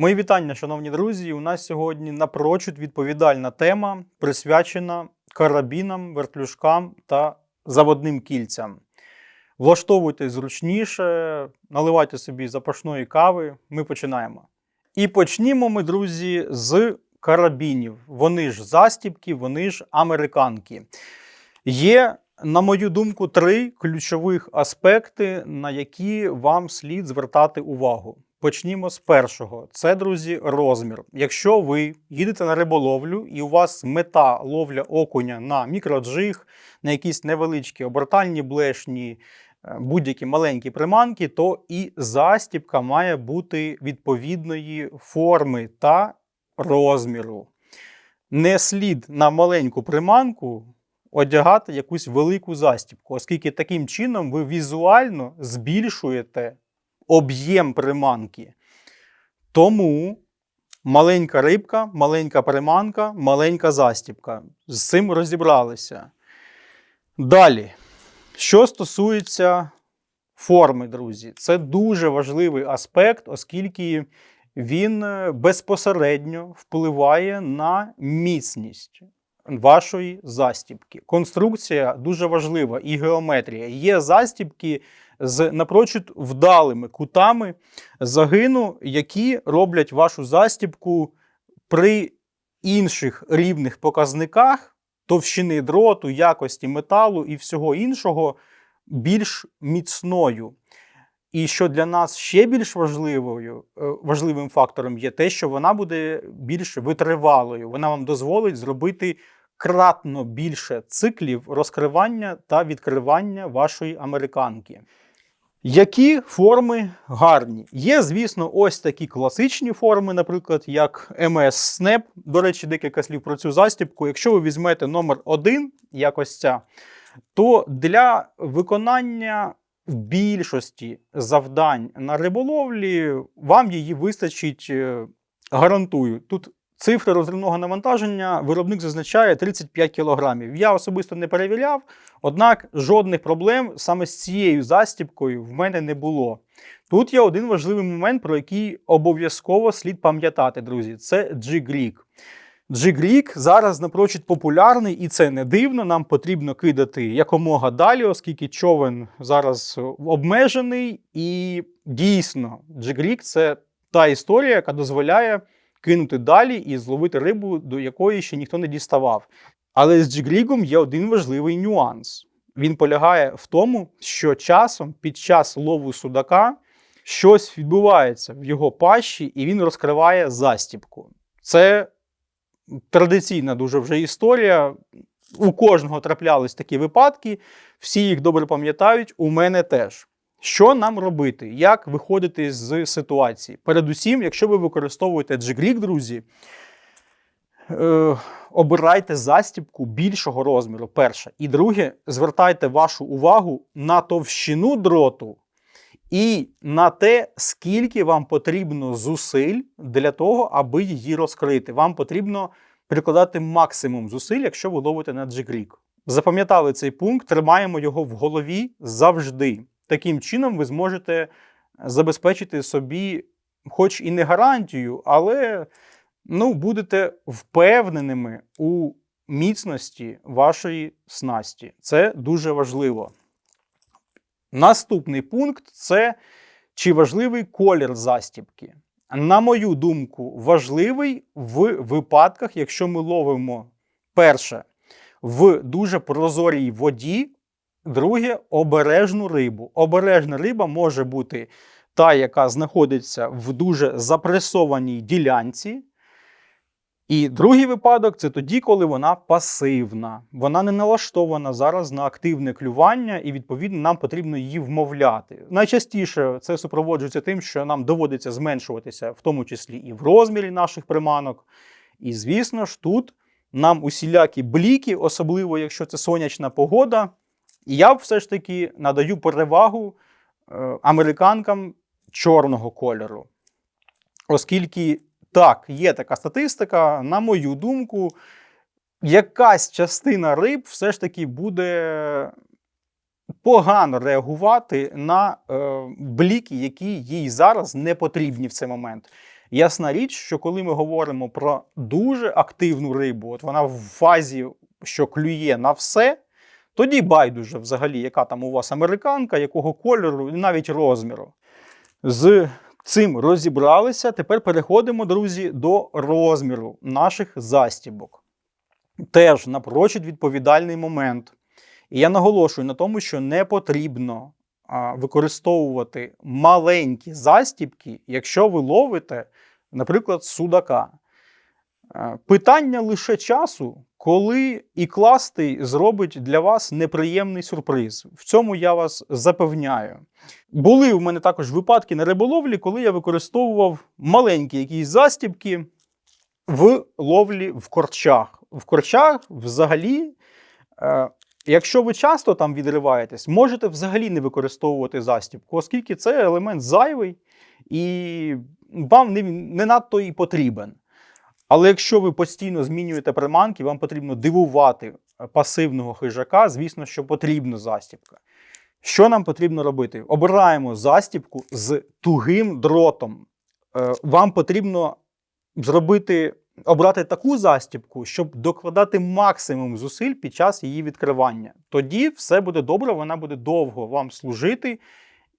Мої вітання, шановні друзі. У нас сьогодні напрочуд відповідальна тема, присвячена карабінам, вертлюжкам та заводним кільцям. Влаштовуйтесь зручніше, наливайте собі запашної кави. Ми починаємо. І почнімо ми, друзі, з карабінів. Вони ж застібки, вони ж американки. Є, на мою думку, три ключових аспекти, на які вам слід звертати увагу. Почнімо з першого. Це, друзі, розмір. Якщо ви їдете на риболовлю і у вас мета ловля окуня на мікроджиг, на якісь невеличкі обертальні блешні, е, будь-які маленькі приманки, то і застібка має бути відповідної форми та розміру. Не слід на маленьку приманку одягати якусь велику застібку, оскільки таким чином ви візуально збільшуєте об'єм приманки. Тому маленька рибка, маленька приманка, маленька застібка. З цим розібралися. Далі, що стосується форми, друзі, це дуже важливий аспект, оскільки він е, безпосередньо впливає на міцність вашої застібки. Конструкція дуже важлива і геометрія. Є застібки з напрочуд вдалими кутами загину, які роблять вашу застібку при інших рівних показниках товщини дроту, якості металу і всього іншого більш міцною. І що для нас ще більш важливою, е, важливим фактором є те, що вона буде більш витривалою. Вона вам дозволить зробити кратно більше циклів розкривання та відкривання вашої американки. Які форми гарні? Є, звісно, ось такі класичні форми, наприклад, як MS Snap. До речі, декілька слів про цю застібку. Якщо ви візьмете номер 1, якось ця, то для виконання більшості завдань на риболовлі вам її вистачить, е, гарантую. Тут цифри розривного навантаження виробник зазначає 35 кг. Я особисто не перевіряв, однак жодних проблем саме з цією застібкою в мене не було. Тут є один важливий момент, про який обов'язково слід пам'ятати, друзі. Це G-Greek. G-Greek зараз напрочуд популярний, і це не дивно. Нам потрібно кидати якомога далі, оскільки човен зараз обмежений. І дійсно, G-Greek – це та історія, яка дозволяє кинути далі і зловити рибу, до якої ще ніхто не діставав. Але з джиглігом є один важливий нюанс. Він полягає в тому, що часом під час лову судака щось відбувається в його пащі, і він розкриває застібку. Це традиційна дуже вже історія. У кожного траплялись такі випадки, всі їх добре пам'ятають, у мене теж. Що нам робити? Як виходити з ситуації? Передусім, якщо ви використовуєте джиглік, друзі, е, обирайте застібку більшого розміру. Перше. І друге, звертайте вашу увагу на товщину дроту і на те, скільки вам потрібно зусиль для того, аби її розкрити. Вам потрібно прикладати максимум зусиль, якщо ви ловите на джиглік. Запам'ятали цей пункт, тримаємо його в голові завжди. Таким чином, ви зможете забезпечити собі, хоч і не гарантію, але ну, будете впевненими у міцності вашої снасті. Це дуже важливо. Наступний пункт це чи важливий колір застібки. На мою думку, важливий в випадках, якщо ми ловимо перше в дуже прозорій воді, Друге обережну рибу. Обережна риба може бути та, яка знаходиться в дуже запресованій ділянці. І другий випадок це тоді, коли вона пасивна. Вона не налаштована зараз на активне клювання, і, відповідно, нам потрібно її вмовляти. Найчастіше це супроводжується тим, що нам доводиться зменшуватися, в тому числі і в розмірі наших приманок. І, звісно ж, тут нам усілякі бліки, особливо якщо це сонячна погода. І я все ж таки надаю перевагу е, американкам чорного кольору. Оскільки так, є така статистика, на мою думку, якась частина риб все ж таки буде погано реагувати на е, бліки, які їй зараз не потрібні в цей момент. Ясна річ, що коли ми говоримо про дуже активну рибу, от вона в фазі, що клює на все, тоді байдуже взагалі, яка там у вас американка, якого кольору і навіть розміру. З цим розібралися. Тепер переходимо, друзі, до розміру наших застібок. Теж напрочуд відповідальний момент. І я наголошую на тому, що не потрібно використовувати маленькі застібки, якщо ви ловите, наприклад, судака. Е, Питання лише часу, коли і кластий зробить для вас неприємний сюрприз. В цьому я вас запевняю. Були в мене також випадки на риболовлі, коли я використовував маленькі якісь застібки в ловлі в корчах. В корчах взагалі, е, якщо ви часто там відриваєтесь, можете взагалі не використовувати застібку, оскільки це елемент зайвий і вам не, не надто і потрібен. Але якщо ви постійно змінюєте приманки, вам потрібно дивувати е, пасивного хижака, звісно, що потрібна застібка. Що нам потрібно робити? Обираємо застібку з тугим дротом. Е, Вам потрібно зробити, обрати таку застібку, щоб докладати максимум зусиль під час її відкривання. Тоді все буде добре, вона буде довго вам служити.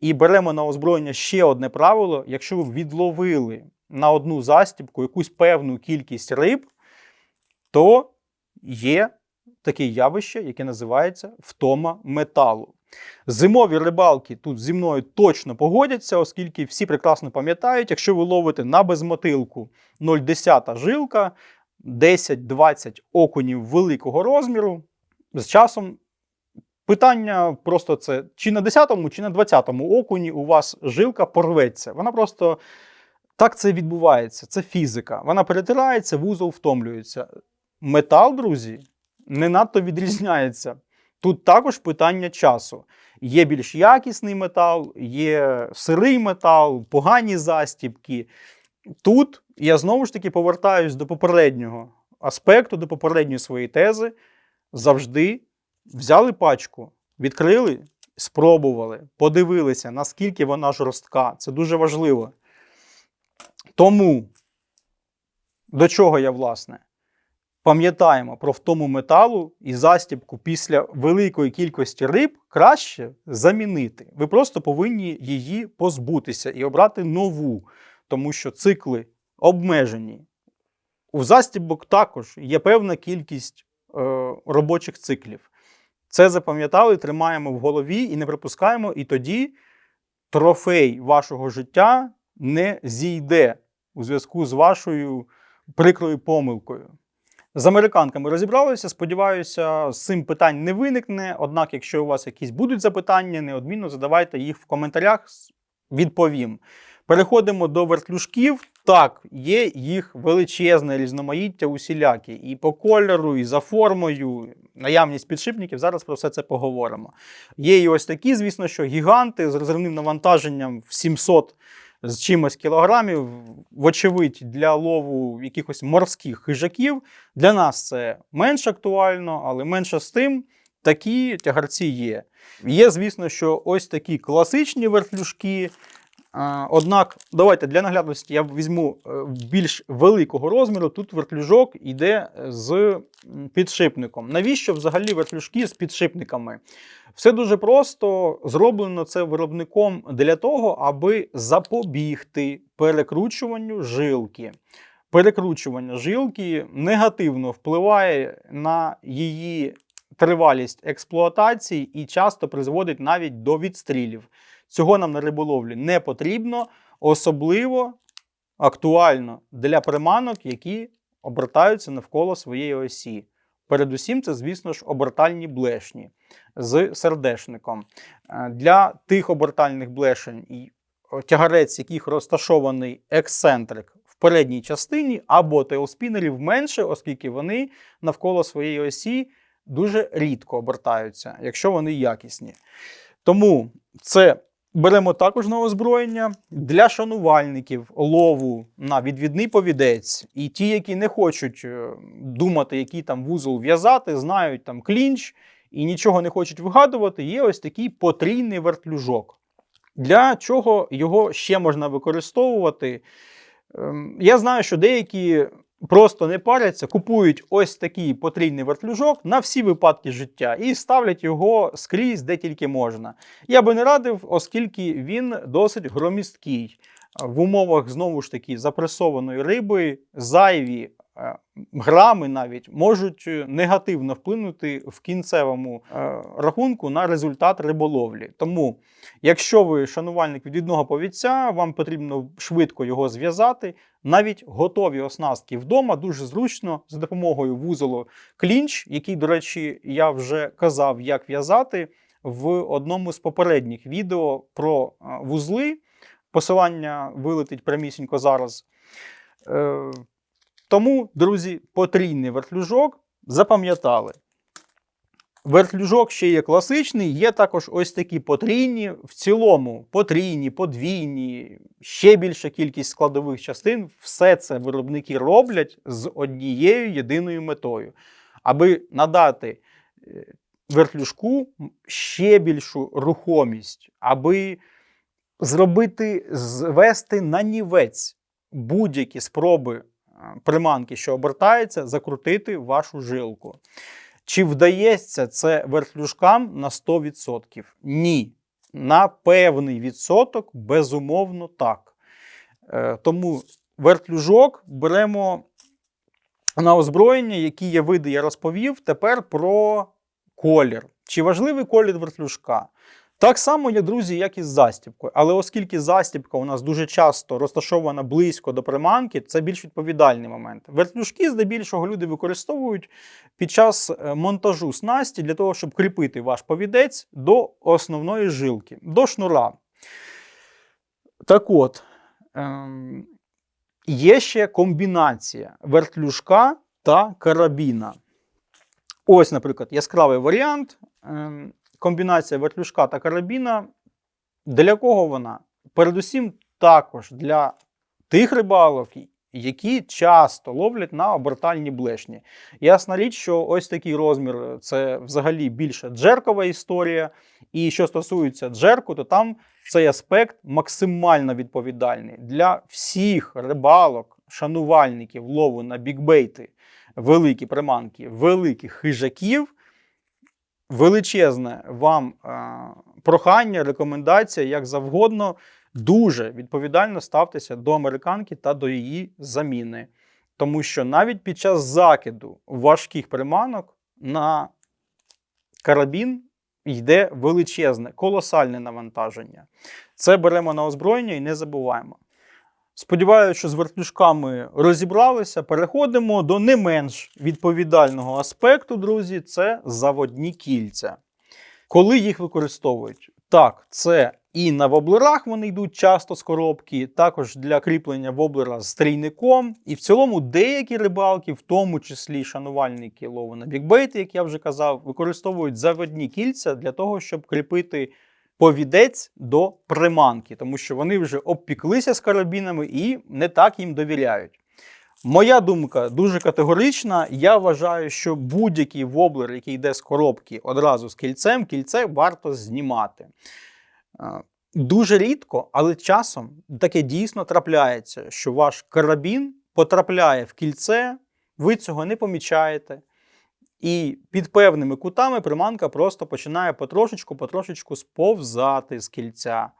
І беремо на озброєння ще одне правило: якщо ви відловили на одну застібку якусь певну кількість риб, то є таке явище, яке називається втома металу. Зимові рибалки тут зі мною точно погодяться, оскільки всі прекрасно пам'ятають, якщо ви ловите на безмотилку 0,10 жилка, 10-20 окунів великого розміру, з часом питання просто це чи на 10-му, чи на 20-му окуні у вас жилка порветься. Вона просто так це відбувається, це фізика. Вона перетирається, вузол втомлюється. Метал, друзі, не надто відрізняється. Тут також питання часу. Є більш якісний метал, є сирий метал, погані застібки. Тут я знову ж таки повертаюсь до попереднього аспекту, до попередньої своєї тези. Завжди взяли пачку, відкрили, спробували, подивилися, наскільки вона жорстка. Це дуже важливо. Тому, до чого я, власне, пам'ятаємо про втому металу і застібку після великої кількості риб краще замінити. Ви просто повинні її позбутися і обрати нову, тому що цикли обмежені. У застібок також є певна кількість е, робочих циклів. Це запам'ятали, тримаємо в голові і не припускаємо, і тоді трофей вашого життя не зійде у зв'язку з вашою прикрою помилкою. З американками розібралися. Сподіваюся, з цим питань не виникне. Однак, якщо у вас якісь будуть запитання, неодмінно задавайте їх в коментарях, відповім. Переходимо до вертлюжків. Так, є їх величезне різноманіття усілякі. І по кольору, і за формою, наявність підшипників. Зараз про все це поговоримо. Є і ось такі, звісно, що гіганти з розривним навантаженням в 700 з чимось кілограмів, вочевидь, для лову якихось морських хижаків. Для нас це менш актуально, але менше з тим такі тягарці є. Є, звісно, що ось такі класичні вертлюжки. Однак, давайте для наглядності я візьму е, більш великого розміру. Тут вертлюжок йде з м, підшипником. Навіщо взагалі вертлюжки з підшипниками? Все дуже просто зроблено це виробником для того, аби запобігти перекручуванню жилки. Перекручування жилки негативно впливає на її тривалість експлуатації і часто призводить навіть до відстрілів. Цього нам на риболовлі не потрібно, особливо актуально для приманок, які обертаються навколо своєї осі. Передусім, це, звісно ж, обертальні блешні з сердешником. Е, Для тих обертальних блешень, тягарець, яких розташований ексцентрик в передній частині, або тейлспінерів менше, оскільки вони навколо своєї осі дуже рідко обертаються, якщо вони якісні. Тому це беремо також на озброєння для шанувальників лову на відвідний повідець. І ті, які не хочуть е, думати, який там вузол в'язати, знають там клінч і нічого не хочуть вигадувати, є ось такий потрійний вертлюжок. Для чого його ще можна використовувати? Ем, Я знаю, що деякі просто не паряться, купують ось такий потрійний вертлюжок на всі випадки життя і ставлять його скрізь, де тільки можна. Я би не радив, оскільки він досить громісткий. В умовах знову ж таки запресованої риби зайві грами навіть можуть е, негативно вплинути в кінцевому е, рахунку на результат риболовлі. Тому, якщо ви шанувальник відвідного повідця, вам потрібно швидко його зв'язати. Навіть готові оснастки вдома дуже зручно за допомогою вузолу клінч, який, до речі, я вже казав, як в'язати в одному з попередніх відео про е, вузли. Посилання вилетить прямісінько зараз. Тому, друзі, потрійний вертлюжок запам'ятали. Вертлюжок ще є класичний, є також ось такі потрійні, в цілому потрійні, подвійні, ще більша кількість складових частин. Все це виробники роблять з однією єдиною метою, аби надати е, вертлюжку ще більшу рухомість, аби зробити, звести на нівець будь-які спроби приманки, що обертається, закрутити вашу жилку. Чи вдається це вертлюжкам на 100%? Ні. На певний відсоток, безумовно, так. Е, Тому вертлюжок беремо на озброєння, які є види, я розповів. Тепер про колір. Чи важливий колір вертлюжка? Так само є, друзі, як і з застібкою. Але оскільки застібка у нас дуже часто розташована близько до приманки, це більш відповідальний момент. Вертлюжки, здебільшого, люди використовують під час е, монтажу снасті для того, щоб кріпити ваш повідець до основної жилки, до шнура. Так от, ем, є ще комбінація вертлюжка та карабіна. Ось, наприклад, яскравий варіант. Ем, комбінація вертлюжка та карабіна. Для кого вона? Передусім, також для тих рибалок, які часто ловлять на обертальні блешні. Ясна річ, що ось такий розмір це взагалі більше джеркова історія. І що стосується джерку, то там цей аспект максимально відповідальний для всіх рибалок, шанувальників лову на бікбейти, великі приманки, великих хижаків величезне вам е, прохання, рекомендація, як завгодно, дуже відповідально ставтеся до американки та до її заміни. Тому що навіть під час закиду важких приманок на карабін йде величезне, колосальне навантаження. Це беремо на озброєння і не забуваємо. Сподіваюся, що з вертлюжками розібралися. Переходимо до не менш відповідального аспекту, друзі, це заводні кільця. Коли їх використовують? Так, це і на воблерах вони йдуть часто з коробки, також для кріплення воблера з трійником. І в цілому деякі рибалки, в тому числі шанувальники лову на бікбейти, як я вже казав, використовують заводні кільця для того, щоб кріпити повідець до приманки, тому що вони вже обпіклися з карабінами і не так їм довіряють. Моя думка дуже категорична. Я вважаю, що будь-який воблер, який йде з коробки одразу з кільцем, кільце варто знімати. Дуже рідко, але часом таке дійсно трапляється, що ваш карабін потрапляє в кільце, ви цього не помічаєте. І під певними кутами приманка просто починає потрошечку-потрошечку сповзати з кільця.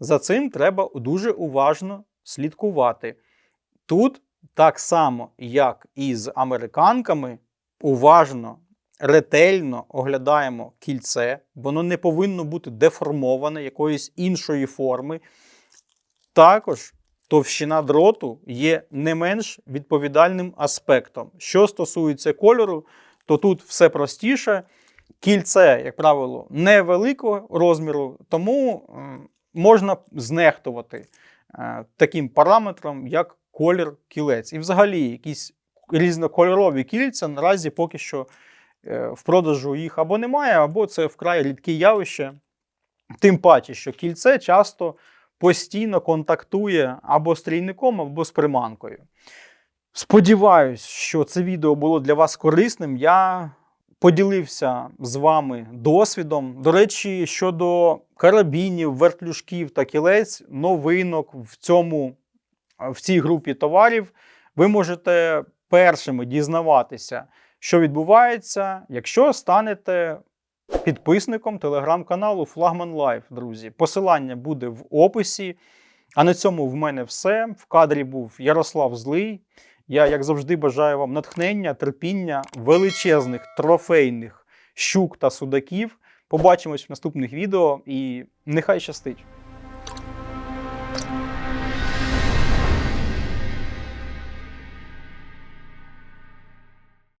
За цим треба дуже уважно слідкувати. Тут так само, як і з американками, уважно, ретельно оглядаємо кільце, воно не повинно бути деформоване якоїсь іншої форми. Також товщина дроту є не менш відповідальним аспектом. Що стосується кольору, то тут все простіше. Кільце, як правило, невеликого розміру, тому можна знехтувати е, таким параметром, як колір кілець. І взагалі якісь різнокольорові кільця наразі поки що е, в продажу їх або немає, або це вкрай рідке явище. Тим паче, що кільце часто постійно контактує або з або з приманкою. Сподіваюсь, що це відео було для вас корисним. Я поділився з вами досвідом. До речі, щодо карабінів, вертлюжків та кілець, новинок в цьому в цій групі товарів, ви можете першими дізнаватися, що відбувається, якщо станете підписником телеграм-каналу Флагман Лайф, друзі. Посилання буде в описі. А на цьому в мене все. В кадрі був Ярослав Злий. Я, як завжди, бажаю вам натхнення, терпіння, величезних трофейних щук та судаків. Побачимось в наступних відео і нехай щастить!